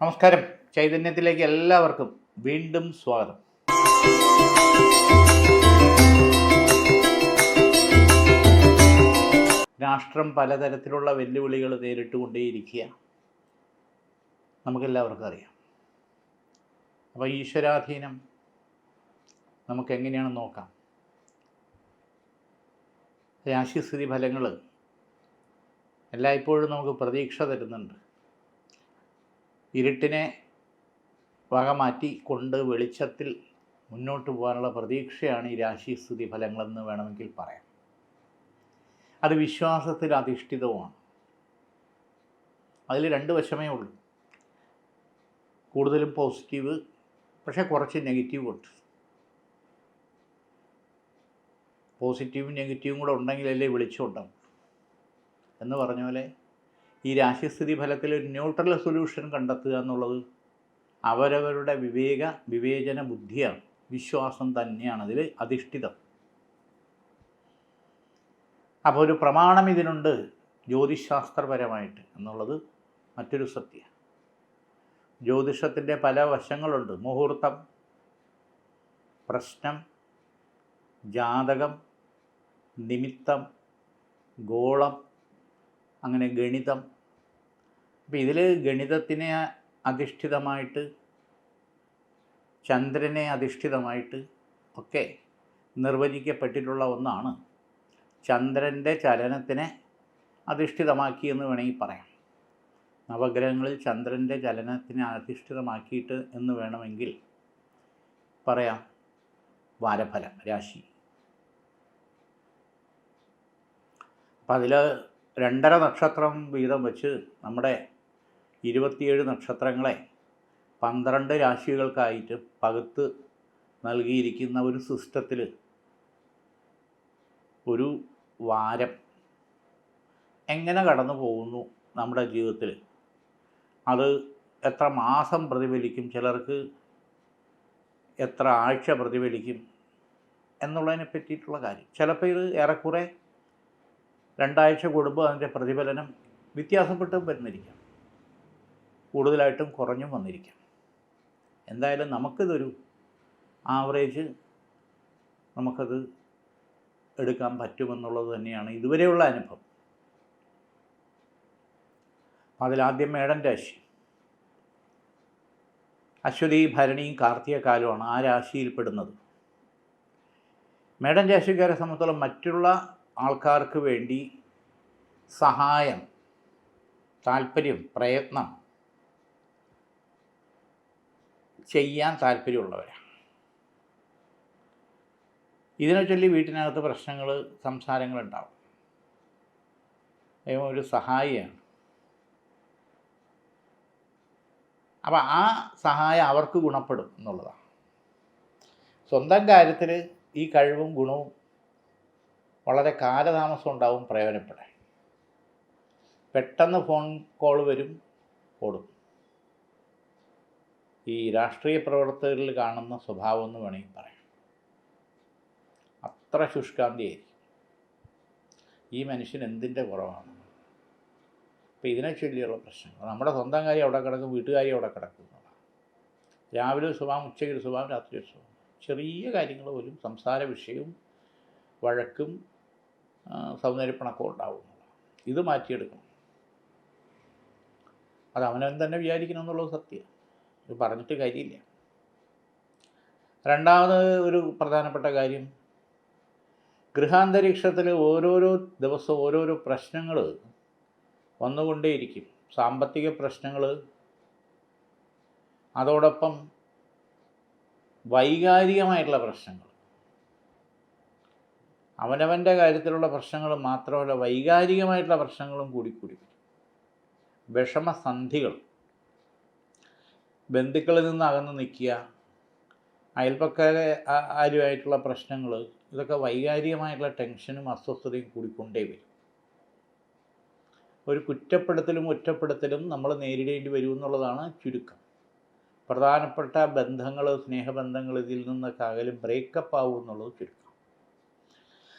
നമസ്കാരം. ചൈതന്യത്തിലേക്ക് എല്ലാവർക്കും വീണ്ടും സ്വാഗതം. രാഷ്ട്രം പലതരത്തിലുള്ള വെല്ലുവിളികൾ നേരിട്ടുകൊണ്ടേയിരിക്കുക. നമുക്കെല്ലാവർക്കും അറിയാം. അപ്പോൾ ഈശ്വരാധീനം നമുക്ക് എങ്ങനെയാണ് നോക്കാം. രാശിസ്ഥിതി ഫലങ്ങൾ എല്ലായ്പ്പോഴും നമുക്ക് പ്രതീക്ഷ തരുന്നുണ്ട്. ഇരുട്ടിനെ വക മാറ്റി കൊണ്ട് വെളിച്ചത്തിൽ മുന്നോട്ട് പോകാനുള്ള പ്രതീക്ഷയാണ് ഈ രാശിസ്ഥിതി ഫലങ്ങളെന്ന് വേണമെങ്കിൽ പറയാം. അത് വിശ്വാസത്തിൽ അധിഷ്ഠിതവുമാണ്. അതിൽ രണ്ട് വശമേ ഉള്ളൂ. കൂടുതലും പോസിറ്റീവ് പക്ഷേ കുറച്ച് നെഗറ്റീവ് ഉണ്ട്. പോസിറ്റീവും നെഗറ്റീവും കൂടെ ഉണ്ടെങ്കിലല്ലേ വെളിച്ചമുണ്ടാവും എന്ന് പറഞ്ഞ പോലെ ഈ രാശിസ്ഥിതി ഫലത്തിൽ ഒരു ന്യൂട്രൽ സൊല്യൂഷൻ കണ്ടെത്തുക എന്നുള്ളത് അവരവരുടെ വിവേക വിവേചന ബുദ്ധിയാണ്. വിശ്വാസം തന്നെയാണ് അതിൽ അധിഷ്ഠിതം. അപ്പോൾ ഒരു പ്രമാണം ഇതിനുണ്ട് ജ്യോതിശാസ്ത്രപരമായിട്ട് എന്നുള്ളത് മറ്റൊരു സത്യം. ജ്യോതിഷത്തിന്റെ പല വശങ്ങളുണ്ട്. മുഹൂർത്തം പ്രശ്നം ജാതകം നിമിത്തം ഗോളം അങ്ങനെ ഗണിതം അപ്പോൾ ഇതിൽ ഗണിതത്തിനെ അധിഷ്ഠിതമായിട്ട് ചന്ദ്രനെ അധിഷ്ഠിതമായിട്ട് ഒക്കെ നിർവചിക്കപ്പെട്ടിട്ടുള്ള ഒന്നാണ്. ചന്ദ്രന്റെ ചലനത്തിനെ അധിഷ്ഠിതമാക്കി എന്ന് വേണമെങ്കിൽ പറയാം. നവഗ്രഹങ്ങളിൽ ചന്ദ്രന്റെ ചലനത്തിനെ അധിഷ്ഠിതമാക്കിയിട്ട് എന്ന് വേണമെങ്കിൽ പറയാം. വാരഫലം രാശി. അപ്പം അതിൽ രണ്ടര നക്ഷത്രം വീതം വെച്ച് നമ്മുടെ ഇരുപത്തിയേഴ് നക്ഷത്രങ്ങളെ പന്ത്രണ്ട് രാശികൾക്കായിട്ട് പകുത്ത് നൽകിയിരിക്കുന്ന ഒരു സിസ്റ്റത്തിൽ ഒരു വാരം എങ്ങനെ കടന്നു പോകുന്നു നമ്മുടെ ജീവിതത്തിൽ? അത് എത്ര മാസം പ്രതിഫലിക്കും? ചിലർക്ക് എത്ര ആഴ്ച പ്രതിഫലിക്കും? എന്നുള്ളതിനെ പറ്റിയിട്ടുള്ള കാര്യം. ചിലപ്പോൾ ഇത് ഏറെക്കുറെ രണ്ടാഴ്ച കൂടുമ്പോൾ അതിന്റെ പ്രതിഫലനം വ്യത്യാസപ്പെട്ട് വരുന്നിരിക്കാം. കൂടുതലായിട്ടും കുറഞ്ഞും വന്നിരിക്കാം. എന്തായാലും നമുക്കിതൊരു ആവറേജ് നമുക്കത് എടുക്കാൻ പറ്റുമെന്നുള്ളത് തന്നെയാണ് ഇതുവരെയുള്ള അനുഭവം. അതിലാദ്യം മേടൻ രാശി. അശ്വതി ഭരണിയും കാർത്തിക കാലമാണ് ആ രാശിയിൽപ്പെടുന്നത് മേടൻ രാശിക്കാരെ സംബന്ധിച്ചോളം മറ്റുള്ള ആൾക്കാർക്ക് വേണ്ടി സഹായം താല്പര്യം പ്രയത്നം ചെയ്യാൻ താല്പര്യമുള്ളവരാണ് ഇതിനെ ചൊല്ലി വീട്ടിനകത്ത് പ്രശ്നങ്ങൾ സംസാരങ്ങളുണ്ടാവും. ദൈവം ഒരു സഹായിയാണ്. അപ്പം ആ സഹായം അവർക്ക് ഗുണപ്പെടും എന്നുള്ളതാണ്. സ്വന്തം കാര്യത്തിൽ ഈ കഴിവും ഗുണവും വളരെ കാലതാമസം ഉണ്ടാവും പ്രയോജനപ്പെടാൻ. പെട്ടെന്ന് ഫോൺ കോൾ വരും ഓടും. ഈ രാഷ്ട്രീയ പ്രവർത്തകരിൽ കാണുന്ന സ്വഭാവം എന്ന് വേണമെങ്കിൽ പറയാം. അത്ര ശുഷ്കാന്തിയായിരിക്കും. ഈ മനുഷ്യൻ എന്തിന്റെ കുറവാണ്? അപ്പോൾ ഇതിനെ ചൊല്ലിയുള്ള പ്രശ്നങ്ങൾ. നമ്മുടെ സ്വന്തം കാര്യം അവിടെ കിടക്കും വീട്ടുകാര്യം അവിടെ കിടക്കും രാവിലെ ഒരു സ്വഭാവം ഉച്ചയ്ക്ക് ഒരു സ്വഭാവം രാത്രി ഒരു സ്വഭാവം. ചെറിയ കാര്യങ്ങൾ പോലും സംസാര വിഷയവും വഴക്കും സൗന്ദര്യപ്പണക്കവും ഉണ്ടാവും ഇത് മാറ്റിയെടുക്കണം. അത് അവനവൻ തന്നെ വിചാരിക്കണം എന്നുള്ളത് സത്യം ഇത് പറഞ്ഞിട്ട് കാര്യമില്ല. രണ്ടാമത് ഒരു പ്രധാനപ്പെട്ട കാര്യം. ഗൃഹാന്തരീക്ഷത്തിൽ ഓരോരോ ദിവസവും ഓരോരോ പ്രശ്നങ്ങൾ വന്നുകൊണ്ടേയിരിക്കും. സാമ്പത്തിക പ്രശ്നങ്ങൾ അതോടൊപ്പം വൈകാരികമായിട്ടുള്ള പ്രശ്നങ്ങൾ അവനവന്റെ കാര്യത്തിലുള്ള പ്രശ്നങ്ങൾ മാത്രമല്ല വൈകാരികമായിട്ടുള്ള പ്രശ്നങ്ങളും കൂടി വരും. വിഷമസന്ധികൾ ബന്ധുക്കളിൽ നിന്ന് അകന്ന് നിൽക്കുക അയൽപ്പക്കാരെ ആരുമായിട്ടുള്ള പ്രശ്നങ്ങൾ ഇതൊക്കെ വൈകാരികമായിട്ടുള്ള ടെൻഷനും അസ്വസ്ഥതയും കൂടിക്കൊണ്ടേ വരും. ഒരു കുറ്റപ്പെടുത്തലും ഒറ്റപ്പെടുത്തലും നമ്മൾ നേരിടേണ്ടി വരും എന്നുള്ളതാണ് ചുരുക്കം. പ്രധാനപ്പെട്ട ബന്ധങ്ങൾ സ്നേഹബന്ധങ്ങൾ ഇതിൽ നിന്നൊക്കെ അകലും ബ്രേക്കപ്പ് ആവും എന്നുള്ളത് ചുരുക്കം.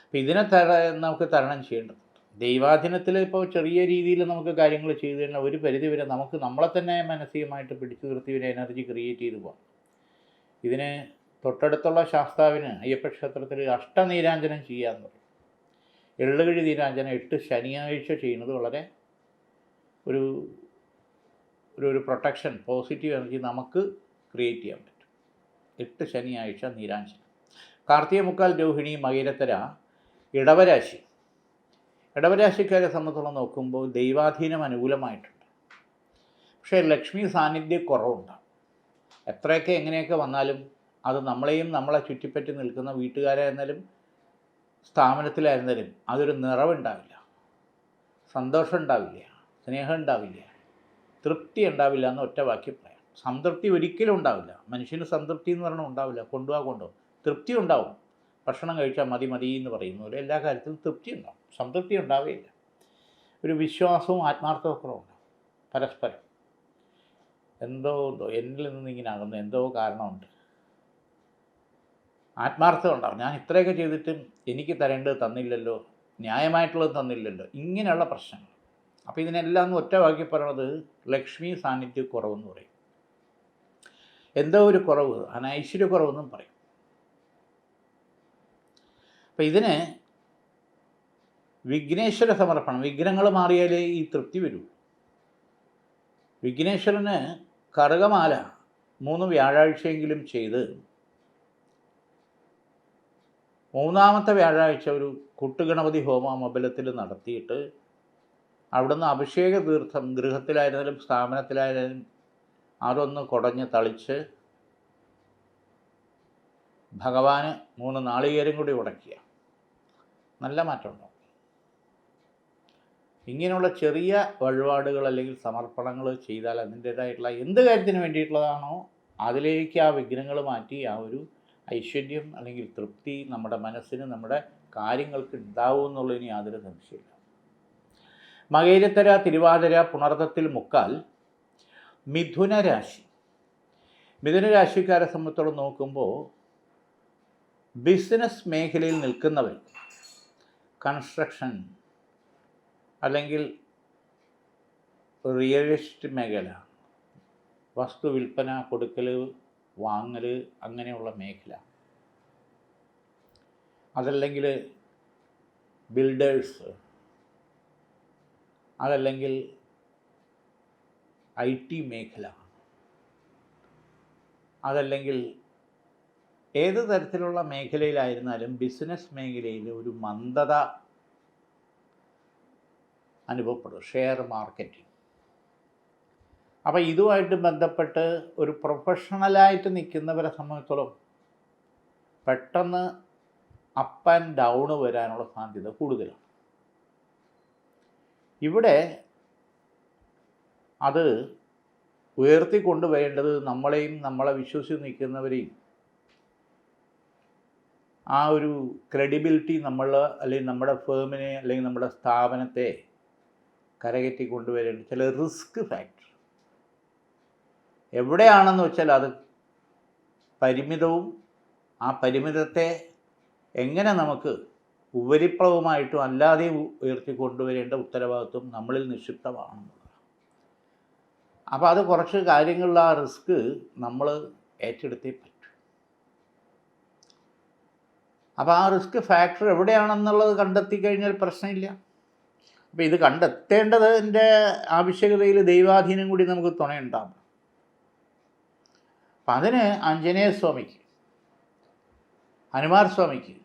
അപ്പം ഇതിനെ തര നമുക്ക് തരണം ചെയ്യേണ്ടതുണ്ട് ദൈവാധീനത്തിൽ ഇപ്പോൾ ചെറിയ രീതിയിൽ നമുക്ക് കാര്യങ്ങൾ ചെയ്തു കഴിഞ്ഞാൽ ഒരു പരിധി വരെ നമുക്ക് നമ്മളെ തന്നെ മാനസികമായിട്ട് പിടിച്ചു നിർത്തി ഒരു എനർജി ക്രിയേറ്റ് ചെയ്തു പോകാം ഇതിന് തൊട്ടടുത്തുള്ള ശാസ്താവിന് അയ്യപ്പ ക്ഷേത്രത്തിൽ അഷ്ടനീരാഞ്ജനം ചെയ്യാമെന്ന് പറയും. എള്ളുകിഴി നീരാഞ്ജനം എട്ട് ശനിയാഴ്ച ചെയ്യുന്നത് വളരെ ഒരു ഒരു ഒരു പ്രൊട്ടക്ഷൻ പോസിറ്റീവ് എനർജി നമുക്ക് ക്രിയേറ്റ് ചെയ്യാൻ പറ്റും. എട്ട് ശനിയാഴ്ച നീരാഞ്ജനം. കാർത്തിക മുക്കാൽ രോഹിണി മകരത്തര ഇടവരാശി. ഇടവരാശിക്കാരെ സംബന്ധിച്ചോളം നോക്കുമ്പോൾ ദൈവാധീനം അനുകൂലമായിട്ടുണ്ട്. പക്ഷേ ലക്ഷ്മി സാന്നിധ്യം കുറവുണ്ടാകും എത്രയൊക്കെ എങ്ങനെയൊക്കെ വന്നാലും അത് നമ്മളെയും നമ്മളെ ചുറ്റിപ്പറ്റി നിൽക്കുന്ന വീട്ടുകാരായിരുന്നാലും സ്ഥാപനത്തിലായിരുന്നാലും അതൊരു നിറവുണ്ടാവില്ല. സന്തോഷം ഉണ്ടാവില്ല സ്നേഹം ഉണ്ടാവില്ല തൃപ്തി ഉണ്ടാവില്ല എന്ന് ഒറ്റ വാക്കി പറയാം. സംതൃപ്തി ഒരിക്കലും ഉണ്ടാവില്ല. മനുഷ്യന് സംതൃപ്തി എന്ന് പറഞ്ഞാൽ ഉണ്ടാവില്ല. കൊണ്ടുപോകാൻ കൊണ്ടുപോകും തൃപ്തി ഉണ്ടാവും. ഭക്ഷണം കഴിച്ചാൽ മതി മതി എന്ന് പറയുന്ന പോലെ എല്ലാ കാര്യത്തിലും തൃപ്തി ഉണ്ടാവും. സംതൃപ്തി ഉണ്ടാവുകയില്ല ഒരു വിശ്വാസവും ആത്മാർത്ഥവും ഉണ്ടാവും. പരസ്പരം. എന്തോ എന്തോ എന്നിൽ നിന്ന് ഇങ്ങനെ ആകുന്നു എന്തോ കാരണമുണ്ട്. ആത്മാർത്ഥത ഉണ്ടാവും. ഞാൻ ഇത്രയൊക്കെ ചെയ്തിട്ടും എനിക്ക് തരേണ്ടത് തന്നില്ലല്ലോ ന്യായമായിട്ടുള്ളത് തന്നില്ലല്ലോ ഇങ്ങനെയുള്ള പ്രശ്നങ്ങൾ. അപ്പോൾ ഇതിനെല്ലാം ഒറ്റ വാക്കി പറയണത് ലക്ഷ്മി സാന്നിധ്യ കുറവെന്ന് പറയും. എന്തോ ഒരു കുറവ് അനൈശ്വര്യക്കുറവെന്നും പറയും. അപ്പം ഇതിന് വിഘ്നേശ്വര സമർപ്പണം വിഘ്നങ്ങൾ മാറിയാലേ ഈ തൃപ്തി വരൂ. വിഘ്നേശ്വരന് കറുകമാല മൂന്ന് വ്യാഴാഴ്ചയെങ്കിലും ചെയ്ത് മൂന്നാമത്തെ വ്യാഴാഴ്ച ഒരു കുട്ടുഗണപതി ഹോമ അമ്പലത്തിൽ നടത്തിയിട്ട് അവിടുന്ന് അഭിഷേക തീർത്ഥം ഗൃഹത്തിലായിരുന്നാലും സ്ഥാപനത്തിലായാലും അതൊന്ന് കുടഞ്ഞ് തളിച്ച് ഭഗവാന് മൂന്ന് നാളികേരം കൂടി ഉടക്കുക നല്ല മാറ്റമുണ്ടാവും. ഇങ്ങനെയുള്ള ചെറിയ വഴിപാടുകൾ അല്ലെങ്കിൽ സമർപ്പണങ്ങൾ ചെയ്താൽ അതിന്റേതായിട്ടുള്ള എന്ത് കാര്യത്തിന് വേണ്ടിയിട്ടുള്ളതാണോ അതിലേക്ക് ആ വിഘ്നങ്ങൾ മാറ്റി ആ ഒരു ഐശ്വര്യം അല്ലെങ്കിൽ തൃപ്തി നമ്മുടെ മനസ്സിന് നമ്മുടെ കാര്യങ്ങൾക്ക് ഉണ്ടാവും എന്നുള്ളതിന് യാതൊരു സംശയമില്ല മകേരത്തര തിരുവാതിര പുണർത്തത്തിൽ മുക്കാൽ മിഥുന രാശി മിഥുന രാശിക്കാരെ സംബന്ധിച്ചോളം നോക്കുമ്പോൾ ബിസിനസ് മേഖലയിൽ നിൽക്കുന്നവർ കൺസ്ട്രക്ഷൻ അല്ലെങ്കിൽ റിയൽ എസ്റ്റേറ്റ് മേഖല വസ്തു വിൽപ്പന കൊടുക്കൽ വാങ്ങൽ അങ്ങനെയുള്ള മേഖല. അതല്ലെങ്കിൽ ബിൽഡേഴ്സ് അതല്ലെങ്കിൽ ഐ ടി മേഖല അതല്ലെങ്കിൽ ഏത് തരത്തിലുള്ള മേഖലയിലായിരുന്നാലും ബിസിനസ് മേഖലയിൽ ഒരു മന്ദത അനുഭവപ്പെടും. Share marketing. അപ്പോൾ ഇതുമായിട്ട് ബന്ധപ്പെട്ട് ഒരു പ്രൊഫഷണലായിട്ട് നിൽക്കുന്നവരെ സംബന്ധിച്ചോളം പെട്ടെന്ന് അപ്പ് ആൻഡ് ഡൗണ് വരാനുള്ള സാധ്യത കൂടുതലാണ്. ഇവിടെ അത് ഉയർത്തിക്കൊണ്ടുവരേണ്ടത് നമ്മളെയും നമ്മളെ വിശ്വസിച്ച് നിൽക്കുന്നവരെയും ആ ഒരു ക്രെഡിബിലിറ്റി നമ്മൾ അല്ലെങ്കിൽ നമ്മുടെ ഫേമിനെ അല്ലെങ്കിൽ നമ്മുടെ സ്ഥാപനത്തെ കരകയറ്റി കൊണ്ടുവരേണ്ട ചില റിസ്ക് ഫാക്ടർ എവിടെയാണെന്ന് വെച്ചാൽ അത് പരിമിതവും ആ പരിമിതത്തെ എങ്ങനെ നമുക്ക് ഉപരിപ്ലവമായിട്ടും അല്ലാതെ ഉയർത്തി കൊണ്ടുവരേണ്ട ഉത്തരവാദിത്വം നമ്മളിൽ നിക്ഷിപ്തമാണെന്നുള്ളത് അപ്പോൾ അത് കുറച്ച് കാര്യങ്ങളിൽ ആ റിസ്ക് നമ്മൾ ഏറ്റെടുത്തേ പറ്റും. അപ്പോൾ ആ റിസ്ക് ഫാക്ടർ എവിടെയാണെന്നുള്ളത് കണ്ടെത്തി കഴിഞ്ഞാൽ പ്രശ്നമില്ല. അപ്പോൾ ഇത് കണ്ടെത്തേണ്ടതിന്റെ ആവശ്യകതയിൽ ദൈവാധീനം കൂടി നമുക്ക് തുണയുണ്ടാകും അപ്പം അതിന് ആഞ്ജനേയ സ്വാമിക്ക് ഹനുമാർ സ്വാമിക്ക്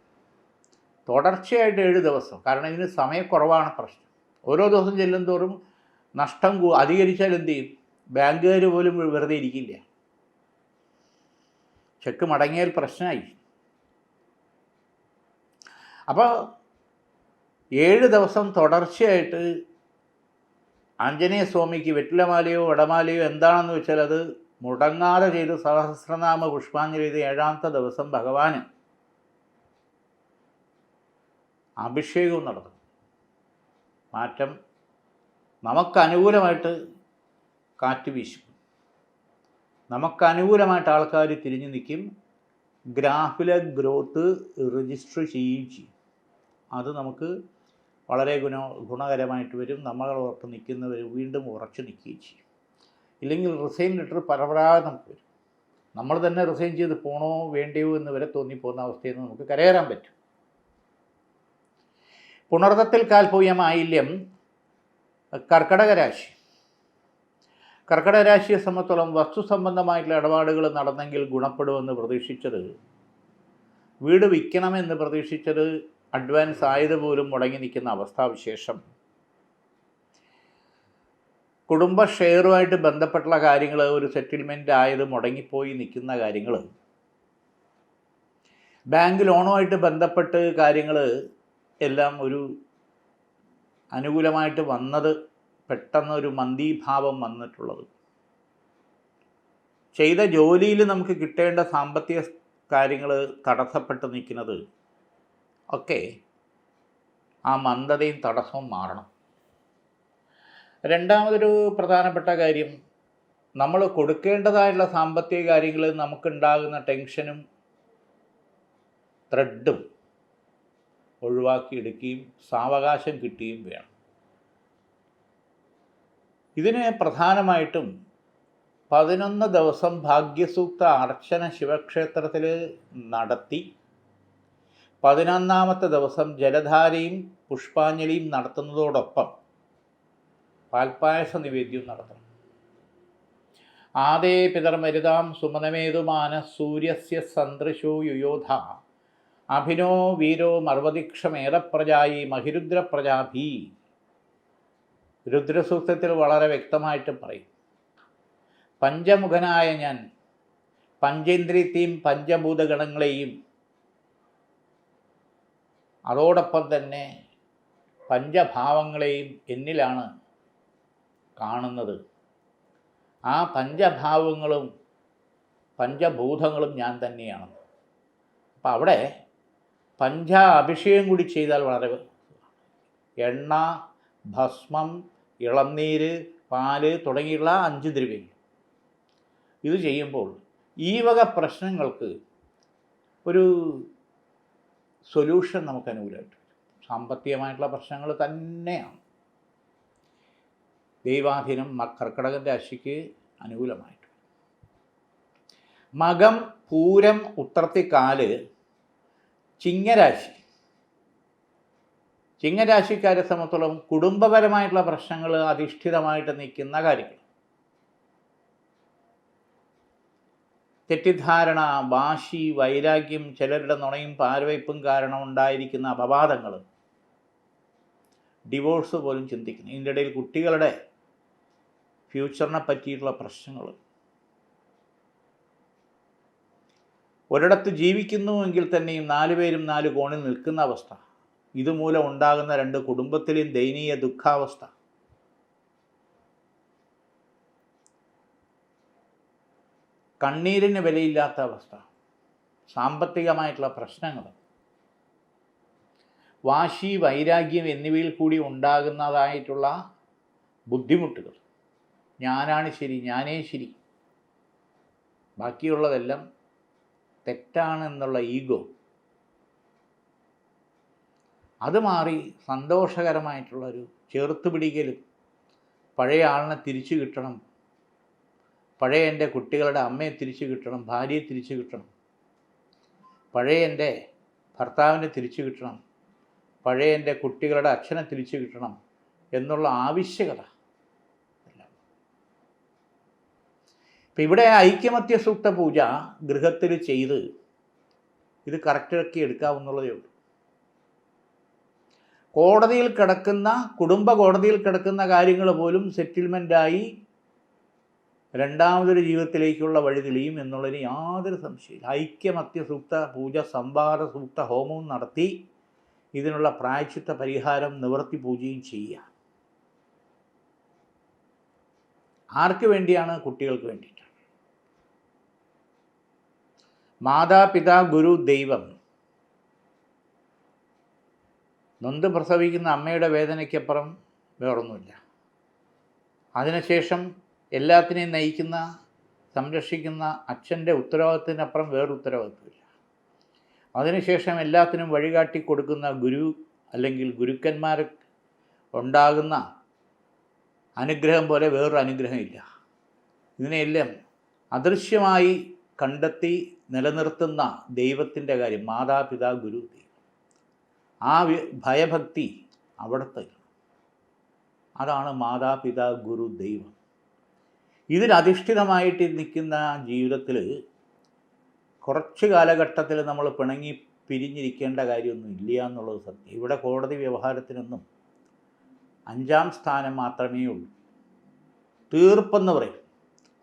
തുടർച്ചയായിട്ട് ഏഴ് ദിവസം കാരണം ഇതിന് സമയക്കുറവാണ് പ്രശ്നം. ഓരോ ദിവസം ചെല്ലും തോറും നഷ്ടം അധികരിച്ചാൽ എന്ത് ചെയ്യും? ബാങ്കുകാർ പോലും വെറുതെ ഇരിക്കില്ല. ചെക്ക് മടങ്ങിയാൽ പ്രശ്നമായി. അപ്പോൾ ഏഴ് ദിവസം തുടർച്ചയായിട്ട് ആഞ്ജനേയ സ്വാമിക്ക് വെറ്റിലമാലയോ വടമാലയോ എന്താണെന്ന് വെച്ചാൽ അത് മുടങ്ങാതെ ചെയ്ത് സഹസ്രനാമ പുഷ്പാഞ്ജലി ചെയ്ത് ഏഴാമത്തെ ദിവസം ഭഗവാന് അഭിഷേകവും നടത്തും. മാറ്റം നമുക്ക് അനുകൂലമായിട്ട് കാറ്റ് വീശും. നമുക്ക് അനുകൂലമായിട്ട് ആൾക്കാർ തിരിഞ്ഞു നിൽക്കും. ഗ്രാഫിലെ ഗ്രോത്ത് രജിസ്റ്റർ ചെയ്യുകയും ചെയ്യും. അത് നമുക്ക് വളരെ ഗുണ ഗുണകരമായിട്ട് വരും. നമ്മളോടൊപ്പം നിൽക്കുന്നവർ വീണ്ടും ഉറച്ചു നിൽക്കുകയും ചെയ്യും. ഇല്ലെങ്കിൽ റിസൈൻ ലെറ്റർ പരമ്പരാഗതം നമുക്ക് വരും. നമ്മൾ തന്നെ റിസൈൻ ചെയ്ത് പോണോ വേണ്ടിയോ എന്ന് വരെ തോന്നിപ്പോകുന്ന അവസ്ഥയിൽ നിന്ന് നമുക്ക് കരകയറാൻ പറ്റും. പുണർത്തത്തിൽ കാൽപോയ മാലിന്യം കർക്കടക രാശി. കർക്കടക രാശിയെ സംബന്ധിച്ചോളം വസ്തു സംബന്ധമായിട്ടുള്ള ഇടപാടുകൾ നടന്നെങ്കിൽ ഗുണപ്പെടുമെന്ന് പ്രതീക്ഷിച്ചത് വീട് വിൽക്കണമെന്ന് പ്രതീക്ഷിച്ചത് അഡ്വാൻസ് ആയത് പോലും മുടങ്ങി നിൽക്കുന്ന അവസ്ഥാവിശേഷം. കുടുംബ ഷെയറുമായിട്ട് ബന്ധപ്പെട്ടുള്ള കാര്യങ്ങൾ ഒരു സെറ്റിൽമെന്റ് ആയത് മുടങ്ങിപ്പോയി നിൽക്കുന്ന കാര്യങ്ങൾ ബാങ്ക് ലോണുമായിട്ട് ബന്ധപ്പെട്ട് കാര്യങ്ങൾ എല്ലാം ഒരു അനുകൂലമായിട്ട് വന്നത് പെട്ടെന്ന് ഒരു മന്ദീഭാവം വന്നിട്ടുള്ളത്. ചെയ്ത ജോലിയിൽ നമുക്ക് കിട്ടേണ്ട സാമ്പത്തിക കാര്യങ്ങൾ തടസ്സപ്പെട്ട് നിൽക്കുന്നത് ഒക്കെ ആ മന്ദതയും തടസ്സവും മാറണം. രണ്ടാമതൊരു പ്രധാനപ്പെട്ട കാര്യം നമ്മൾ കൊടുക്കേണ്ടതായുള്ള സാമ്പത്തിക കാര്യങ്ങൾ നമുക്കുണ്ടാകുന്ന ടെൻഷനും ത്രെഡും ഒഴിവാക്കിയെടുക്കുകയും സാവകാശം കിട്ടുകയും വേണം. ഇതിന് പ്രധാനമായിട്ടും പതിനൊന്ന് ദിവസം ഭാഗ്യസൂക്ത അർച്ചന ശിവക്ഷേത്രത്തിൽ നടത്തി പതിനൊന്നാമത്തെ ദിവസം ജലധാരയും പുഷ്പാഞ്ജലിയും നടത്തുന്നതോടൊപ്പം പാൽപ്പായസ നിവേദ്യവും നടത്തണം. ആദേ പിതർമരുതാം സുമനമേതുമാന സൂര്യസ്യ സന്ദൃശോ യുയോധ. അഭിനോ വീരോ മർവദിക്ഷമേറപ്രജായി മഹിരുദ്രപ്രജാഭി. രുദ്രസൂക്തത്തിൽ വളരെ വ്യക്തമായിട്ട് പറയും. പഞ്ചമുഖനായ ഞാൻ പഞ്ചേന്ദ്രിയത്തെയും പഞ്ചഭൂതഗണങ്ങളെയും അതോടൊപ്പം തന്നെ പഞ്ചഭാവങ്ങളെയും എന്നിലാണ് കാണുന്നത്. ആ പഞ്ചഭാവങ്ങളും പഞ്ചഭൂതങ്ങളും ഞാൻ തന്നെയാണ്. അപ്പം അവിടെ പഞ്ച അഭിഷേകം കൂടി ചെയ്താൽ വളരെ എണ്ണ ഭസ്മം ഇളനീര് പാൽ തുടങ്ങിയുള്ള അഞ്ച് ദ്രവ്യങ്ങൾ. ഇത് ചെയ്യുമ്പോൾ ഈ വക പ്രശ്നങ്ങൾക്ക് ഒരു സൊല്യൂഷൻ നമുക്ക് അനുകൂലമായിട്ട് സാമ്പത്തികമായിട്ടുള്ള പ്രശ്നങ്ങൾ തന്നെയാണ്. ദൈവാധീനം അശിക്ക് രാശിക്ക് അനുകൂലമായിട്ട് മകം പൂരം ഉത്രത്തിക്കാൽ ചിങ്ങരാശി. ചിങ്ങരാശിക്കാരെ സംബന്ധിച്ചോളം കുടുംബപരമായിട്ടുള്ള പ്രശ്നങ്ങൾ അധിഷ്ഠിതമായിട്ട് നിൽക്കുന്ന കാര്യങ്ങൾ. തെറ്റിദ്ധാരണ വാശി വൈരാഗ്യം ചിലരുടെ നുണയും പാരവയ്പും കാരണം ഉണ്ടായിരിക്കുന്ന അപവാദങ്ങൾ ഡിവോഴ്സ് പോലും ചിന്തിക്കുന്നു. ഇതിന്റെ ഇടയിൽ കുട്ടികളുടെ ഫ്യൂച്ചറിനെ പറ്റിയിട്ടുള്ള പ്രശ്നങ്ങൾ ഒരിടത്ത് ജീവിക്കുന്നുവെങ്കിൽ തന്നെയും നാലു പേരും നാല് കോണിൽ നിൽക്കുന്ന അവസ്ഥ. ഇതുമൂലം ഉണ്ടാകുന്ന രണ്ട് കുടുംബത്തിലെയും ദയനീയ ദുഃഖാവസ്ഥ. കണ്ണീരിന് വിലയില്ലാത്ത അവസ്ഥ. സാമ്പത്തികമായിട്ടുള്ള പ്രശ്നങ്ങൾ. വാശി വൈരാഗ്യം എന്നിവയിൽ കൂടി ഉണ്ടാകുന്നതായിട്ടുള്ള ബുദ്ധിമുട്ടുകൾ. ഞാനാണ് ശരി ഞാനേ ശരി. ബാക്കിയുള്ളതെല്ലാം തെറ്റാണെന്നുള്ള ഈഗോ. അത് മാറി സന്തോഷകരമായിട്ടുള്ളൊരു ചേർത്ത് പിടിക്കലും പഴയ ആളിനെ തിരിച്ചു കിട്ടണം പഴയ എന്റെ കുട്ടികളുടെ അമ്മയെ തിരിച്ചു കിട്ടണം ഭാര്യയെ തിരിച്ചു കിട്ടണം. പഴയ എന്റെ ഭർത്താവിനെ തിരിച്ചു കിട്ടണം. പഴയ എന്റെ കുട്ടികളുടെ അച്ഛനെ തിരിച്ചു കിട്ടണം എന്നുള്ള ആവശ്യകത. ഇപ്പം ഇവിടെ ഐക്യമത്യ സൂക്ത പൂജ ഗൃഹത്തിൽ ചെയ്ത് ഇത് കറക്റ്റാക്കി എടുക്കാവുന്നുള്ളതേ ഉള്ളൂ. കോടതിയിൽ കിടക്കുന്ന കുടുംബ കോടതിയിൽ കിടക്കുന്ന കാര്യങ്ങൾ പോലും സെറ്റിൽമെന്റായി രണ്ടാമതൊരു ജീവിതത്തിലേക്കുള്ള വഴി തെളിയും എന്നുള്ളതിന് യാതൊരു സംശയമില്ല ഐക്യമത്യ സൂക്ത പൂജ സംവാദ സൂക്ത ഹോമവും നടത്തി ഇതിനുള്ള പ്രായച്ചിത്ത പരിഹാരം നിവർത്തി പൂജയും ചെയ്യുക. ആർക്ക് വേണ്ടിയാണ്? കുട്ടികൾക്ക് വേണ്ടിയിട്ടാണ് മാതാപിതാ ഗുരു ദൈവം. നൊന്ത് പ്രസവിക്കുന്ന അമ്മയുടെ വേദനയ്ക്കപ്പുറം വേറൊന്നുമില്ല. അതിനുശേഷം എല്ലാത്തിനെയും നയിക്കുന്ന സംരക്ഷിക്കുന്ന അച്ഛന്റെ ഉത്തരവാദിത്തത്തിനപ്പുറം വേറെ ഉത്തരവാദിത്തമില്ല അതിനുശേഷം എല്ലാത്തിനും വഴികാട്ടി കൊടുക്കുന്ന ഗുരു അല്ലെങ്കിൽ ഗുരുക്കന്മാർ ഉണ്ടാകുന്ന അനുഗ്രഹം പോലെ വേറൊരു അനുഗ്രഹം ഇല്ല ഇതിനെയെല്ലാം അദൃശ്യമായി കണ്ടെത്തി നിലനിർത്തുന്ന ദൈവത്തിന്റെ കാര്യം മാതാപിതാ ഗുരു ദൈവം. ആ ഭയഭക്തി തരും അതാണ് മാതാപിതാ ഗുരു ദൈവം. ഇതിലധിഷ്ഠിതമായിട്ട് നിൽക്കുന്ന ജീവിതത്തിൽ കുറച്ച് കാലഘട്ടത്തിൽ നമ്മൾ പിണങ്ങി പിരിഞ്ഞിരിക്കേണ്ട കാര്യമൊന്നും ഇല്ല എന്നുള്ളത് സത്യം. ഇവിടെ കോടതി വ്യവഹാരത്തിനൊന്നും അഞ്ചാം സ്ഥാനം മാത്രമേ ഉള്ളൂ. തീർപ്പെന്ന് പറയും.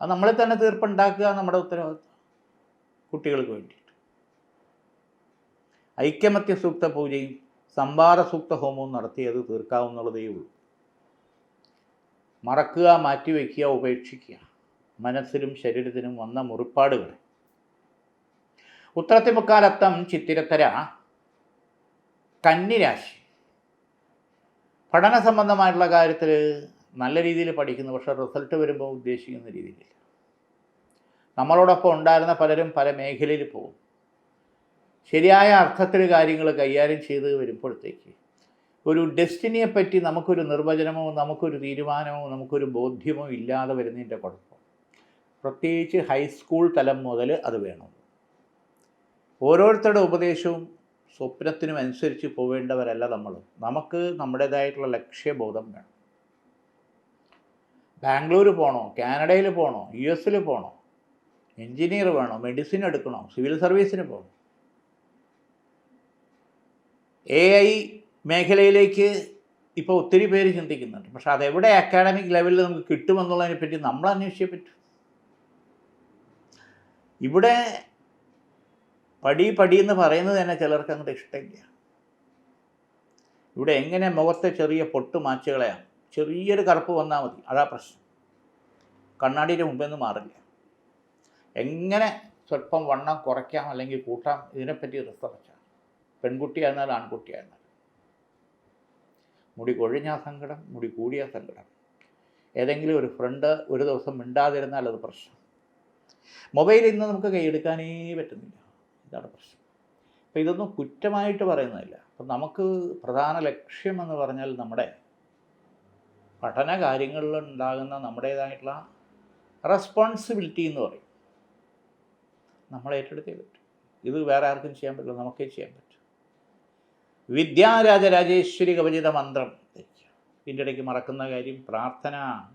അത് നമ്മളെ തന്നെ തീർപ്പുണ്ടാക്കുക നമ്മുടെ ഉത്തരവാദിത്വം കുട്ടികൾക്ക് വേണ്ടിയിട്ട്. ഐക്യമത്യ സൂക്ത പൂജയും സംവാദ സൂക്ത ഹോമവും നടത്തിയത് തീർക്കാവുന്നുള്ളതേ ഉള്ളൂ. മറക്കുക മാറ്റിവെക്കുക ഉപേക്ഷിക്കുക. മനസ്സിലും ശരീരത്തിനും വന്ന മുറിപ്പാടുകൾ ഉത്രത്തിമുക്കാലത്തം ചിത്തിരത്തര കന്നിരാശി. പഠന സംബന്ധമായിട്ടുള്ള കാര്യത്തിൽ നല്ല രീതിയിൽ പഠിക്കുന്നു പക്ഷേ റിസൾട്ട് വരുമ്പോൾ ഉദ്ദേശിക്കുന്ന രീതിയിലില്ല. നമ്മളോടൊപ്പം ഉണ്ടായിരുന്ന പലരും പല മേഖലയിൽ പോകും. ശരിയായ അർത്ഥത്തിൽ കാര്യങ്ങൾ കൈകാര്യം ചെയ്ത് വരുമ്പോഴത്തേക്ക് ഒരു ഡെസ്റ്റിനിയെ പറ്റി നമുക്കൊരു നിർവചനമോ നമുക്കൊരു തീരുമാനമോ നമുക്കൊരു ബോധ്യമോ ഇല്ലാതെ വരുന്നതിന്റെ കുഴപ്പം. പ്രത്യേകിച്ച് ഹൈസ്കൂൾ തലം മുതൽ അത് വേണം. ഓരോരുത്തരുടെ ഉപദേശവും സ്വപ്നത്തിനും അനുസരിച്ച് പോവേണ്ടവരല്ല നമ്മൾ. നമുക്ക് നമ്മുടേതായിട്ടുള്ള ലക്ഷ്യബോധം വേണം. ബാംഗ്ലൂർ പോകണോ കാനഡയിൽ പോകണോ യു എസിൽ പോകണോ എൻജിനീയർ വേണോ മെഡിസിൻ എടുക്കണോ സിവിൽ സർവീസിന് പോകണോ എ ഐ മേഖലയിലേക്ക് ഇപ്പോൾ ഒത്തിരി പേര് ചിന്തിക്കുന്നുണ്ട്. പക്ഷെ അതെവിടെ അക്കാഡമിക് ലെവലിൽ നമുക്ക് കിട്ടുമെന്നുള്ളതിനെ പറ്റി നമ്മൾ അന്വേഷിച്ചേ പറ്റും. ഇവിടെ പടി പടി എന്ന് പറയുന്നത് തന്നെ ചിലർക്ക് അങ്ങോട്ട് ഇഷ്ടമില്ല. ഇവിടെ എങ്ങനെ മുഖത്തെ ചെറിയ പൊട്ട് മാച്ചുകളെയാണ് ചെറിയൊരു കറുപ്പ് വന്നാൽ മതി. അതാ പ്രശ്നം. കണ്ണാടിയുടെ മുമ്പിൽ നിന്ന് മാറില്ല. എങ്ങനെ സ്വല്പം വണ്ണം കുറയ്ക്കാം അല്ലെങ്കിൽ കൂട്ടാം ഇതിനെപ്പറ്റി റിസർച്ചാണ് പെൺകുട്ടിയായിരുന്നാലും ആൺകുട്ടിയായിരുന്നാലും മുടി കൊഴിഞ്ഞ സങ്കടം മുടി കൂടിയ സങ്കടം. ഏതെങ്കിലും ഒരു ഫ്രണ്ട് ഒരു ദിവസം മിണ്ടാതിരുന്നാൽ അത് പ്രശ്നം. മൊബൈൽ ഇന്ന് നമുക്ക് കൈയെടുക്കാനേ പറ്റുന്നില്ല. ഇതാണ് പ്രശ്നം. അപ്പോൾ ഇതൊന്നും കുറ്റമായിട്ട് പറയുന്നതല്ല. അപ്പം നമുക്ക് പ്രധാന ലക്ഷ്യമെന്ന് പറഞ്ഞാൽ നമ്മുടെ പഠന കാര്യങ്ങളിൽ ഉണ്ടാകുന്ന നമ്മുടേതായിട്ടുള്ള റെസ്പോൺസിബിലിറ്റി എന്ന് പറയും. നമ്മൾ ഏറ്റെടുത്തേ പറ്റും. ഇത് വേറെ ആർക്കും ചെയ്യാൻ പറ്റില്ല നമുക്കേ ചെയ്യാൻ പറ്റും. വിദ്യാരാജരാജേശ്വരി കവചിത മന്ത്രം. ഇതിന്റെ ഇടയ്ക്ക് മറക്കുന്ന കാര്യം പ്രാർത്ഥന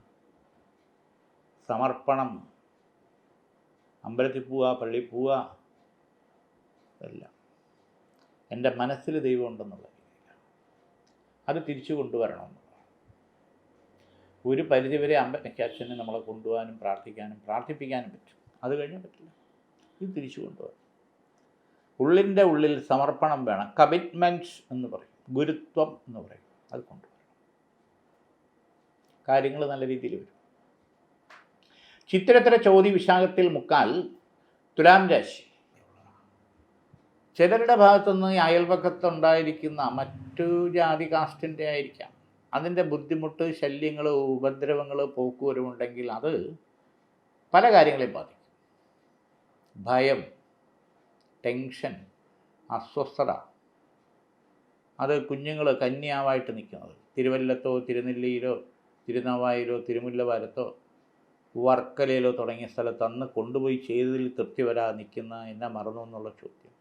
സമർപ്പണം അമ്പലത്തിൽ പോവുക പള്ളിയിൽ പോവുക എല്ലാം. എന്റെ മനസ്സിൽ ദൈവം അത് തിരിച്ചു കൊണ്ടുവരണം. ഒരു പരിധിവരെ അമ്പലക്കച്ഛനെ നമ്മളെ കൊണ്ടുപോകാനും പ്രാർത്ഥിക്കാനും പ്രാർത്ഥിപ്പിക്കാനും പറ്റും. അത് കഴിഞ്ഞാൽ പറ്റില്ല. ഇത് തിരിച്ചു കൊണ്ടുപോകാം ഉള്ളിന്റെ ഉള്ളിൽ സമർപ്പണം വേണം. കമ്മിറ്റ്മെന്റ്സ് എന്ന് പറയും. ഗുരുത്വം എന്ന് പറയും. അത് കൊണ്ടുവരണം. കാര്യങ്ങൾ നല്ല രീതിയിൽ വരും. ചിത്രത്തിലെ ചോതി വിശാഖത്തിൽ മുക്കാൽ തുലാം രാശി. ചിലരുടെ ഭാഗത്തുനിന്ന് ഈ അയൽപക്കത്തുണ്ടായിരിക്കുന്ന മറ്റു ജാതി കാസ്റ്റിന്റെ ആയിരിക്കാം. അതിന്റെ ബുദ്ധിമുട്ട് ശല്യങ്ങൾ ഉപദ്രവങ്ങൾ പോക്കുവരവുണ്ടെങ്കിൽ അത് പല കാര്യങ്ങളെയും ബാധിക്കും. ഭയം ടെൻഷൻ അസ്വസ്ഥത. അത് കുഞ്ഞുങ്ങൾ കന്യാവായിട്ട് നിൽക്കുന്നത്. തിരുവല്ലത്തോ തിരുനെല്ലിയിലോ തിരുനവായിലോ തിരുമുല്ലവാരത്തോ വർക്കലയിലോ തുടങ്ങിയ സ്ഥലത്ത് അന്ന് കൊണ്ടുപോയി ചെയ്തതിൽ തൃപ്തി വരാതെ നിൽക്കുന്ന എന്നെ മറന്നു എന്നുള്ള ചോദ്യം.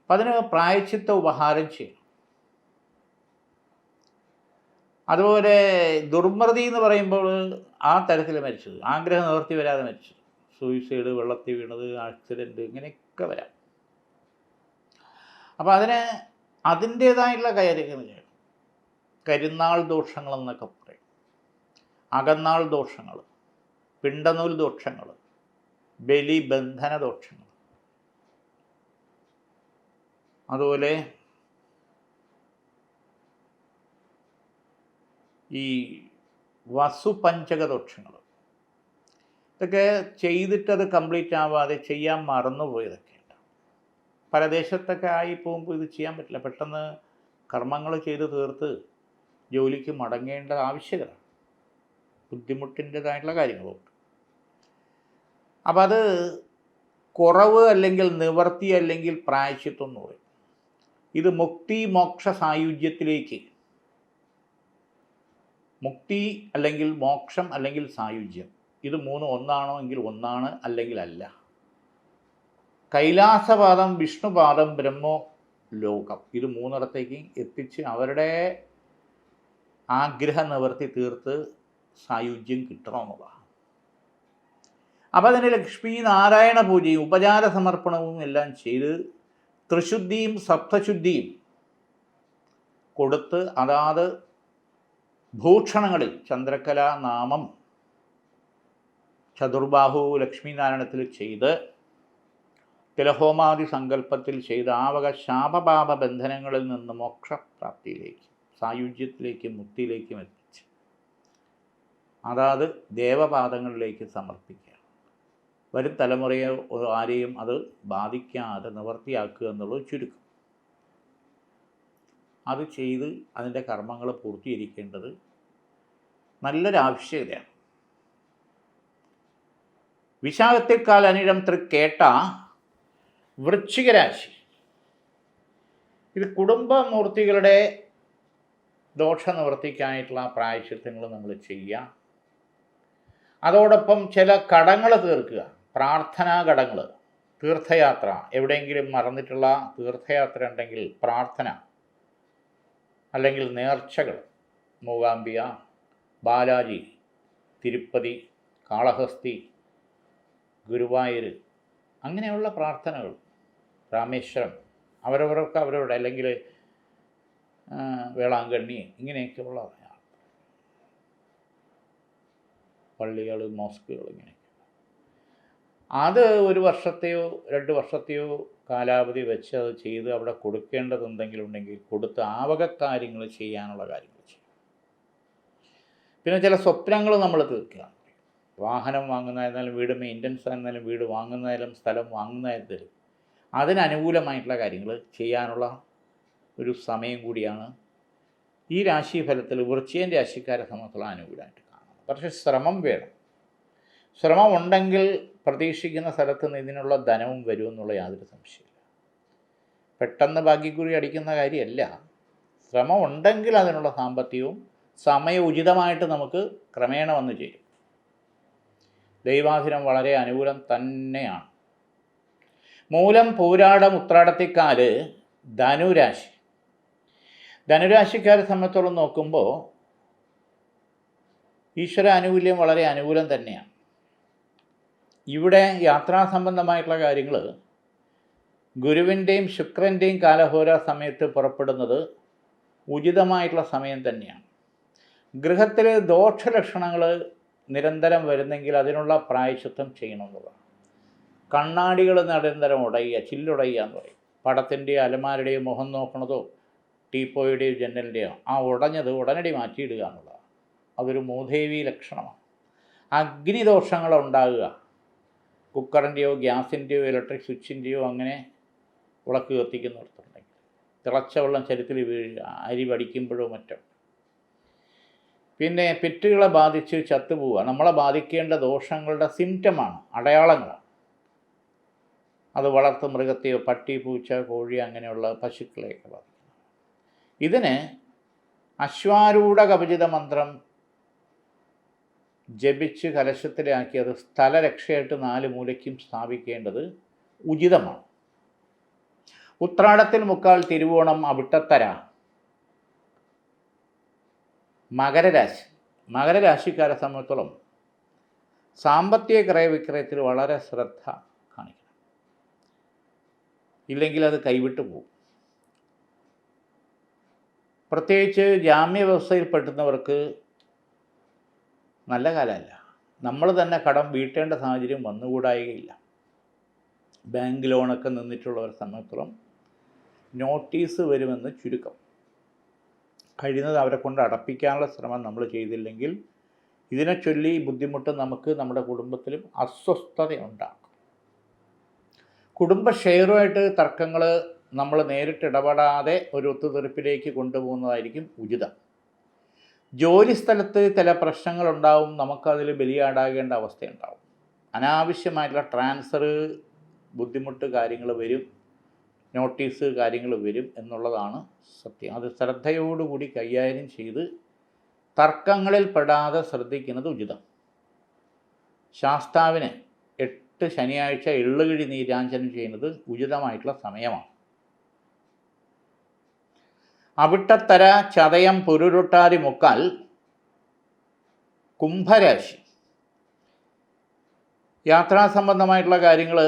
അപ്പം അതിന് പ്രായച്ചിത്ത ഉപഹാരം ചെയ്യണം. അതുപോലെ ദുർമൃതി എന്ന് പറയുമ്പോൾ ആ തരത്തിൽ മരിച്ചത്. ആഗ്രഹം നിവർത്തി വരാതെ മരിച്ചത്. സൂയിസൈഡ് വെള്ളത്തിൽ വീണത് ആക്സിഡന്റ് ഇങ്ങനെയൊക്കെ വരാം. അപ്പോൾ അതിന് അതിന്റേതായുള്ള കാര്യങ്ങൾ ചെയ്യണം. കരുന്നാൾ ദോഷങ്ങളെന്നൊക്കെ പറയും. അകന്നാൾ ദോഷങ്ങൾ പിണ്ടനൂൽ ദോഷങ്ങൾ ബലിബന്ധന ദോഷങ്ങൾ. അതുപോലെ ഈ വസുപഞ്ചക ദോഷങ്ങൾ. ഇതൊക്കെ ചെയ്തിട്ടത് കംപ്ലീറ്റ് ആവാതെ ചെയ്യാൻ മറന്നുപോയതൊക്കെ പല ദേശത്തൊക്കെ ആയി പോകുമ്പോൾ ഇത് ചെയ്യാൻ പറ്റില്ല. പെട്ടെന്ന് കർമ്മങ്ങൾ ചെയ്ത് തീർത്ത് ജോലിക്ക് മടങ്ങേണ്ട ആവശ്യകത ബുദ്ധിമുട്ടിന്റെതായിട്ടുള്ള കാര്യങ്ങളുണ്ട്. അപ്പം അത് കുറവ് അല്ലെങ്കിൽ നിവർത്തി അല്ലെങ്കിൽ പ്രായശ്യത്വം എന്ന് പറയും ഇത് മുക്തി മോക്ഷ സായുജ്യത്തിലേക്ക്. മുക്തി അല്ലെങ്കിൽ മോക്ഷം അല്ലെങ്കിൽ സായുജ്യം. ഇത് മൂന്നും ഒന്നാണോ എങ്കിൽ ഒന്നാണ് അല്ലെങ്കിൽ അല്ല. കൈലാസപാദം വിഷ്ണുപാദം ബ്രഹ്മോ ലോകം. ഇത് മൂന്നിടത്തേക്ക് എത്തിച്ച് അവരുടെ ആഗ്രഹ നിവർത്തി തീർത്ത് സായുജ്യം കിട്ടണമെന്നുള്ളതാണ്. അപ്പം അതിന് ലക്ഷ്മി നാരായണ പൂജയും ഉപചാര സമർപ്പണവും എല്ലാം ചെയ്ത് ത്രിശുദ്ധിയും സപ്തശുദ്ധിയും കൊടുത്ത് അതാത് ഭൂക്ഷണങ്ങളിൽ ചന്ദ്രകല നാമം ചതുർബാഹു ലക്ഷ്മീനാരായണത്തിൽ ചെയ്ത് തിലഹോമാദി സങ്കല്പത്തിൽ ചെയ്ത് ആവക ശാപപാപ ബന്ധനങ്ങളിൽ നിന്ന് മോക്ഷപ്രാപ്തിയിലേക്ക് സായുജ്യത്തിലേക്ക് മുക്തിയിലേക്കും എത്തിച്ച്. അതാത് ദേവപാദങ്ങളിലേക്ക് സമർപ്പിക്കുക. വരും തലമുറയെ ആരെയും അത് ബാധിക്കാതെ നിവർത്തിയാക്കുക എന്നുള്ളത് ചുരുക്കം. അത് ചെയ്ത് അതിന്റെ കർമ്മങ്ങൾ പൂർത്തീകരിക്കേണ്ടത് നല്ലൊരു വിശാഖത്തെക്കാൽ അനിഴം കേട്ട വൃശ്ചികരാശി. ഇത് കുടുംബമൂർത്തികളുടെ ദോഷനിവൃത്തിക്കായിട്ടുള്ള പ്രായശ്ചിത്തങ്ങൾ നമ്മൾ ചെയ്യുക അതോടൊപ്പം ചില കടങ്ങൾ തീർക്കുക. പ്രാർത്ഥനാ കടങ്ങൾ തീർത്ഥയാത്ര എവിടെയെങ്കിലും മറന്നിട്ടുള്ള തീർത്ഥയാത്ര ഉണ്ടെങ്കിൽ പ്രാർത്ഥന അല്ലെങ്കിൽ നേർച്ചകൾ മൂകാംബിക ബാലാജി തിരുപ്പതി കാളഹസ്തി ഗുരുവായൂർ അങ്ങനെയുള്ള പ്രാർത്ഥനകൾ. രാമേശ്വരം അവരവർക്ക് അവരോട് അല്ലെങ്കിൽ വേളാങ്കണ്ണി ഇങ്ങനെയൊക്കെയുള്ള പള്ളികൾ മോസ്കുകൾ ഇങ്ങനെയൊക്കെ. അത് ഒരു വർഷത്തെയോ രണ്ട് വർഷത്തെയോ കാലാവധി വെച്ച് അത് ചെയ്ത് അവിടെ കൊടുക്കേണ്ടത് എന്തെങ്കിലും ഉണ്ടെങ്കിൽ കൊടുത്ത് ആവക കാര്യങ്ങൾ ചെയ്യാനുള്ള കാര്യങ്ങൾ ചെയ്യും പിന്നെ ചില സ്വപ്നങ്ങൾ നമ്മൾ തീർക്കുക. വാഹനം വാങ്ങുന്നതായിരുന്നാലും വീട് മെയിന്റനൻസ് ആയിരുന്നാലും വീട് വാങ്ങുന്നതായാലും സ്ഥലം വാങ്ങുന്നതായിരുന്നാലും അതിനനുകൂലമായിട്ടുള്ള കാര്യങ്ങൾ ചെയ്യാനുള്ള ഒരു സമയം കൂടിയാണ് ഈ രാശിഫലത്തിൽ വൃശ്ചികൻ രാശിക്കാരെ സംബന്ധിച്ചുള്ള അനുകൂലമായിട്ട് കാണുന്നത്. പക്ഷേ ശ്രമം വേണം. ശ്രമം ഉണ്ടെങ്കിൽ പ്രതീക്ഷിക്കുന്ന സ്ഥലത്ത് നിന്ന് ഇതിനുള്ള ധനവും വരുമെന്നുള്ള യാതൊരു സംശയമില്ല പെട്ടെന്ന് ഭാഗ്യക്കുറി അടിക്കുന്ന കാര്യമല്ല. ശ്രമം ഉണ്ടെങ്കിൽ അതിനുള്ള സാമ്പത്തികവും സമയോചിതമായിട്ട് നമുക്ക് ക്രമേണ വന്നു ചേരും. ദൈവാധീനം വളരെ അനുകൂലം തന്നെയാണ്. മൂലം പൂരാടം ഉത്രാടത്തിക്കാൽ ധനുരാശി. ധനുരാശിക്കാരെ സംബന്ധിച്ചോളം നോക്കുമ്പോൾ ഈശ്വര ആനുകൂല്യം വളരെ അനുകൂലം തന്നെയാണ്. ഇവിടെ യാത്രാ സംബന്ധമായിട്ടുള്ള കാര്യങ്ങൾ ഗുരുവിന്റെയും ശുക്രന്റെയും കാലഹോര സമയത്ത് പുറപ്പെടുന്നത് ഉചിതമായിട്ടുള്ള സമയം തന്നെയാണ്. ഗൃഹത്തിലെ ദോഷലക്ഷണങ്ങൾ നിരന്തരം വരുന്നെങ്കിൽ അതിനുള്ള പ്രായശ്ചിത്തം ചെയ്യണമെന്നുള്ളതാണ്. കണ്ണാടികൾ നിരന്തരം ഉടയുക ചില്ലുടയുക എന്ന് പറയും. പടത്തിന്റെയോ അലമാരുടെയോ മുഖം നോക്കണതോ ടീപ്പോയുടെയോ ജനലിന്റെയോ ആ ഉടഞ്ഞത് ഉടനടി മാറ്റിയിടുക എന്നുള്ളതാണ്. അതൊരു മൂദേവി ലക്ഷണമാണ്. അഗ്നിദോഷങ്ങൾ ഉണ്ടാകുക. കുക്കറിന്റെയോ ഗ്യാസിന്റെയോ ഇലക്ട്രിക് സ്വിച്ചിന്റെയോ അങ്ങനെ വിളക്ക് കത്തിക്കുന്നിടത്തുണ്ടെങ്കിൽ തിളച്ച വെള്ളം ചരിത്തിൽ വീഴുക അരി വടിക്കുമ്പോഴോ മറ്റോ. പിന്നെ പെറ്റുകളെ ബാധിച്ച് ചത്തുപോവുക. നമ്മളെ ബാധിക്കേണ്ട ദോഷങ്ങളുടെ സിംറ്റമാണ് അടയാളങ്ങളാണ്. അത് വളർത്തു മൃഗത്തെയോ പട്ടി പൂച്ച കോഴി അങ്ങനെയുള്ള പശുക്കളെയൊക്കെ ബാധിക്കുന്നു ഇതിന് അശ്വാരൂഢ കവചിത മന്ത്രം ജപിച്ച് കലശത്തിലാക്കി അത് സ്ഥലരക്ഷയായിട്ട് നാല് മൂലയ്ക്കും സ്ഥാപിക്കേണ്ടത് ഉചിതമാണ്. ഉത്രാടത്തിൽ മുക്കാൽ തിരുവോണം അവിട്ടത്തര. മകരരാശി. മകരരാശിക്കാരെ സംബന്ധിച്ചോളം സാമ്പത്തിക ക്രയവിക്രയത്തിൽ വളരെ ശ്രദ്ധ കാണിക്കണം. ഇല്ലെങ്കിൽ അത് കൈവിട്ടു പോകും. പ്രത്യേകിച്ച് ജാമ്യ വ്യവസ്ഥയിൽ പെട്ടുന്നവർക്ക് നല്ല കാലമല്ല. നമ്മൾ തന്നെ കടം വീട്ടേണ്ട സാഹചര്യം വന്നുകൂടായികയില്ല. ബാങ്ക് ലോണൊക്കെ നിന്നിട്ടുള്ളവരെ സംബന്ധിച്ചിടത്തോളം നോട്ടീസ് വരുമെന്ന് ചുരുക്കം. കഴിയുന്നത് അവരെ കൊണ്ട് അടപ്പിക്കാനുള്ള ശ്രമം നമ്മൾ ചെയ്തില്ലെങ്കിൽ ഇതിനെ ചൊല്ലി ബുദ്ധിമുട്ട് നമുക്ക് നമ്മുടെ കുടുംബത്തിലും അസ്വസ്ഥത കുടുംബ ഷെയറുമായിട്ട് തർക്കങ്ങൾ നമ്മൾ നേരിട്ട് ഇടപെടാതെ ഒരു ഒത്തുതീർപ്പിലേക്ക് കൊണ്ടുപോകുന്നതായിരിക്കും ഉചിതം. ജോലി സ്ഥലത്ത് ചില പ്രശ്നങ്ങളുണ്ടാവും നമുക്കതിൽ ബലിയാടാകേണ്ട അവസ്ഥയുണ്ടാവും. അനാവശ്യമായിട്ടുള്ള ട്രാൻസ്ഫർ ബുദ്ധിമുട്ട് കാര്യങ്ങൾ വരും. നോട്ടീസ് കാര്യങ്ങൾ വരും എന്നുള്ളതാണ് സത്യം. അത് ശ്രദ്ധയോടുകൂടി കൈകാര്യം ചെയ്ത് തർക്കങ്ങളിൽ പെടാതെ ശ്രദ്ധിക്കുന്നത് ഉചിതം. ശാസ്താവിന് എട്ട് ശനിയാഴ്ച എള്ളുകിഴി നീരാഞ്ചനം ചെയ്യുന്നത് ഉചിതമായിട്ടുള്ള സമയമാണ്. അവിട്ടത്തര ചതയം പുരുരുട്ടാതി മുക്കാൽ കുംഭരാശി. യാത്രാ സംബന്ധമായിട്ടുള്ള കാര്യങ്ങൾ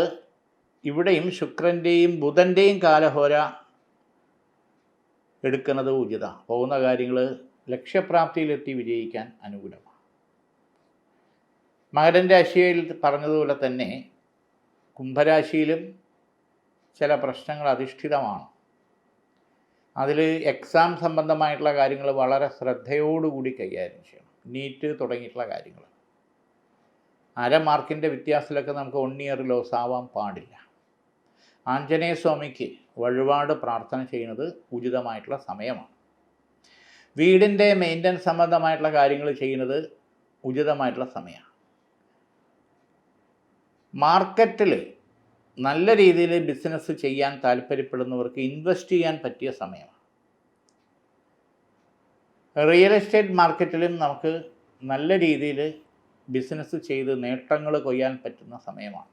ഇവിടെയും ശുക്രന്റെയും ബുധന്റെയും കാലഹോര എടുക്കുന്നത് ഉചിത. പോകുന്ന കാര്യങ്ങൾ ലക്ഷ്യപ്രാപ്തിയിലെത്തി വിജയിക്കാൻ അനുകൂലമാണ്. മകരൻ രാശിയിൽ പറഞ്ഞതുപോലെ തന്നെ കുംഭരാശിയിലും ചില പ്രശ്നങ്ങൾ അധിഷ്ഠിതമാണ്. അതിൽ എക്സാം സംബന്ധമായിട്ടുള്ള കാര്യങ്ങൾ വളരെ ശ്രദ്ധയോടുകൂടി കൈകാര്യം ചെയ്യണം. നീറ്റ് തുടങ്ങിയിട്ടുള്ള കാര്യങ്ങൾ. അര മാർക്കിന്റെ വ്യത്യാസത്തിലൊക്കെ നമുക്ക് വൺ ഇയർ ലോസ് ആവാൻ പാടില്ല. ആഞ്ജനേയ സ്വാമിക്ക് വഴിപാട് പ്രാർത്ഥന ചെയ്യുന്നത് ഉചിതമായിട്ടുള്ള സമയമാണ്. വീടിന്റെ മെയിന്റനൻസ് സംബന്ധമായിട്ടുള്ള കാര്യങ്ങൾ ചെയ്യുന്നത് ഉചിതമായിട്ടുള്ള സമയമാണ്. മാർക്കറ്റിൽ നല്ല രീതിയിൽ ബിസിനസ് ചെയ്യാൻ താല്പര്യപ്പെടുന്നവർക്ക് ഇൻവെസ്റ്റ് ചെയ്യാൻ പറ്റിയ സമയമാണ്. റിയൽ എസ്റ്റേറ്റ് മാർക്കറ്റിലും നമുക്ക് നല്ല രീതിയിൽ ബിസിനസ് ചെയ്ത് നേട്ടങ്ങൾ കൊയ്യാൻ പറ്റുന്ന സമയമാണ്.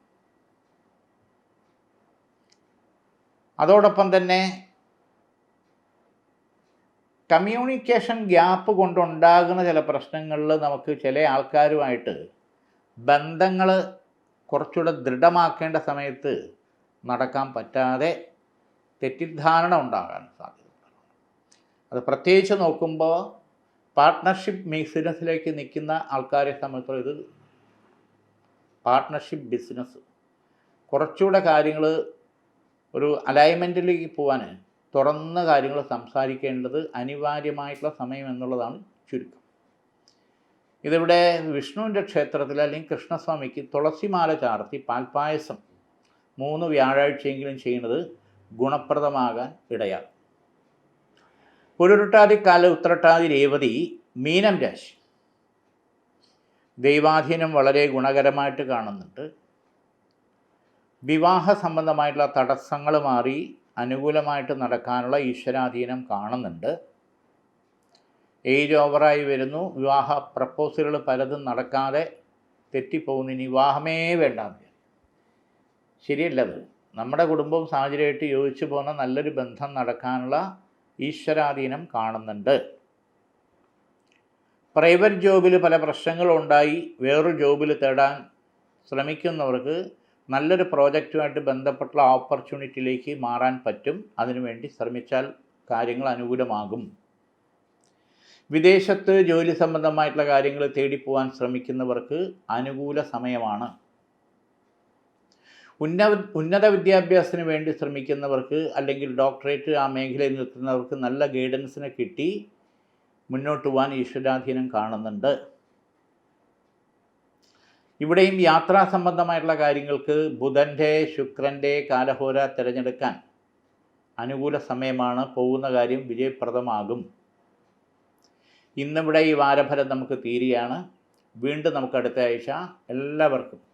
അതോടൊപ്പം തന്നെ കമ്മ്യൂണിക്കേഷൻ ഗ്യാപ്പ് കൊണ്ടുണ്ടാകുന്ന ചില പ്രശ്നങ്ങളിൽ നമുക്ക് ചില ആൾക്കാരുമായിട്ട് ബന്ധങ്ങൾ കുറച്ചുകൂടെ ദൃഢമാക്കേണ്ട സമയത്ത് നടക്കാൻ പറ്റാതെ തെറ്റിദ്ധാരണ ഉണ്ടാകാൻ സാധ്യതയുണ്ട്. അത് പ്രത്യേകിച്ച് നോക്കുമ്പോൾ പാർട്ട്ണർഷിപ്പ് ബിസിനസ്സിലേക്ക് നിൽക്കുന്ന ആൾക്കാരെ സംബന്ധിച്ചിടത്തോളം ഇത് പാർട്ട്ണർഷിപ്പ് ബിസിനസ് കുറച്ചുകൂടെ കാര്യങ്ങൾ ഒരു അലൈൻമെന്റിലേക്ക് പോകാൻ തുറന്ന കാര്യങ്ങൾ സംസാരിക്കേണ്ടത് അനിവാര്യമായിട്ടുള്ള സമയം എന്നുള്ളതാണ് ചുരുക്കം. ഇതിവിടെ വിഷ്ണുവിന്റെ ക്ഷേത്രത്തിൽ അല്ലെങ്കിൽ കൃഷ്ണസ്വാമിക്ക് തുളസിമാല ചാർത്തി പാൽപ്പായസം മൂന്ന് വ്യാഴാഴ്ചയെങ്കിലും ചെയ്യുന്നത് ഗുണപ്രദമാകാൻ ഇടയാകും പുരുരുട്ടാതി കാല ഉത്രട്ടാതി രേവതി മീനം രാശി. ദൈവാധീനം വളരെ ഗുണകരമായിട്ട് കാണുന്നുണ്ട്. വിവാഹ സംബന്ധമായിട്ടുള്ള തടസ്സങ്ങൾ മാറി അനുകൂലമായിട്ട് നടക്കാനുള്ള ഈശ്വരാധീനം കാണുന്നുണ്ട്. ഏജ് ഓവറായി വരുന്നു. വിവാഹ പ്രപ്പോസലുകൾ പലതും നടക്കാതെ തെറ്റിപ്പോകുന്നു. ഇനി വിവാഹമേ വേണ്ട ശരിയല്ലത് നമ്മുടെ കുടുംബവും സാഹചര്യമായിട്ട് യോജിച്ചു പോകുന്ന നല്ലൊരു ബന്ധം നടക്കാനുള്ള ഈശ്വരാധീനം കാണുന്നുണ്ട്. പ്രൈവറ്റ് ജോബിൽ പല പ്രശ്നങ്ങളുണ്ടായി. വേറൊരു ജോബിൽ തേടാൻ ശ്രമിക്കുന്നവർക്ക് നല്ലൊരു പ്രോജക്റ്റുമായിട്ട് ബന്ധപ്പെട്ടുള്ള ഓപ്പർച്യൂണിറ്റിയിലേക്ക് മാറാൻ പറ്റും. അതിനുവേണ്ടി ശ്രമിച്ചാൽ കാര്യങ്ങൾ അനുകൂലമാകും. വിദേശത്ത് ജോലി സംബന്ധമായിട്ടുള്ള കാര്യങ്ങൾ തേടിപ്പോവാൻ ശ്രമിക്കുന്നവർക്ക് അനുകൂല സമയമാണ്. ഉന്ന ഉന്നത വിദ്യാഭ്യാസത്തിന് വേണ്ടി ശ്രമിക്കുന്നവർക്ക് അല്ലെങ്കിൽ ഡോക്ടറേറ്റ് ആ മേഖലയിൽ നിൽക്കുന്നവർക്ക് നല്ല ഗൈഡൻസിനെ കിട്ടി മുന്നോട്ട് പോകാൻ ഈശ്വരാധീനം കാണുന്നുണ്ട്. ഇവിടെയും യാത്രാ സംബന്ധമായിട്ടുള്ള കാര്യങ്ങൾക്ക് ബുധന്റെ ശുക്രന്റെ കാലഹോര തിരഞ്ഞെടുക്കാൻ അനുകൂല സമയമാണ്. പോകുന്ന കാര്യം വിജയപ്രദമാകും. ഇന്നിവിടെ ഈ വാരഫലം നമുക്ക് തീരുകയാണ്. വീണ്ടും നമുക്ക് അടുത്ത ആഴ്ച. എല്ലാവർക്കും